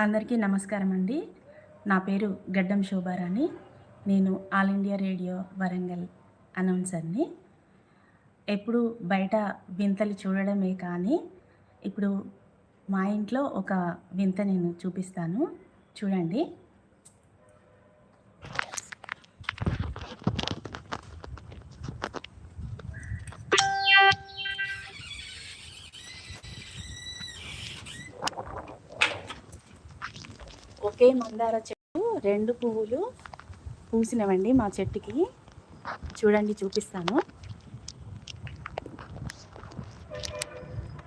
అందరికీ నమస్కారం అండి నా పేరు గడ్డం శోభారాణి. నేను ఆల్ ఇండియా రేడియో వరంగల్ అనౌన్సర్ని. ఎప్పుడు బయట వింతలు చూడడమే కానీ ఇప్పుడు మా ఇంట్లో ఒక వింత నేను చూపిస్తాను. చూడండి. ఒకే మందార చెట్టు రెండు పువ్వులు పూసినవండి మా చెట్టుకి. చూడండి చూపిస్తాను.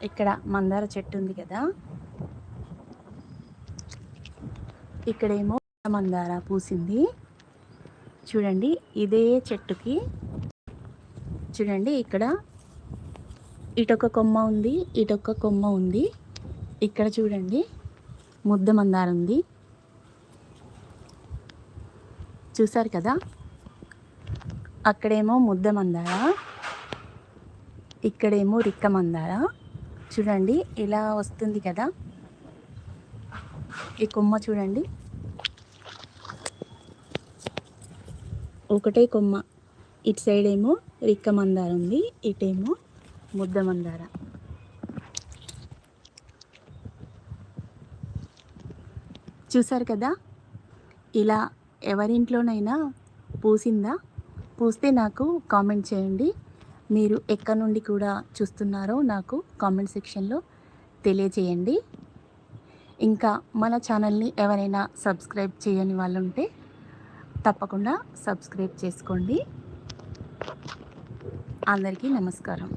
ఇక్కడ మందార చెట్టు ఉంది కదా. ఇక్కడేమో మందార పూసింది. చూడండి ఇదే చెట్టుకి. చూడండి ఇక్కడ ఇటొక కొమ్మ ఉంది ఇటొక కొమ్మ ఉంది. ఇక్కడ చూడండి ముద్ద మందార ఉంది. చూసారు కదా? అక్కడేమో ముద్ద మందార ఇక్కడేమో రిక్క మందార. చూడండి ఇలా వస్తుంది కదా? ఈ కొమ్మ చూడండి. ఒకటే కొమ్మ. ఇటు సైడ్ ఏమో రిక్క మందార ఉంది ఇటేమో ముద్ద మందార. చూసారు కదా? ఇలా ఎవరింట్లోనైనా పూసిందా? పూస్తే నాకు కామెంట్ చేయండి. మీరు ఎక్కడి నుండి కూడా చూస్తున్నారో నాకు కామెంట్ సెక్షన్లో తెలియజేయండి. ఇంకా మన ఛానల్ని ఎవరైనా సబ్స్క్రైబ్ చేయని వాళ్ళు ఉంటే తప్పకుండా సబ్స్క్రైబ్ చేసుకోండి. అందరికీ నమస్కారం.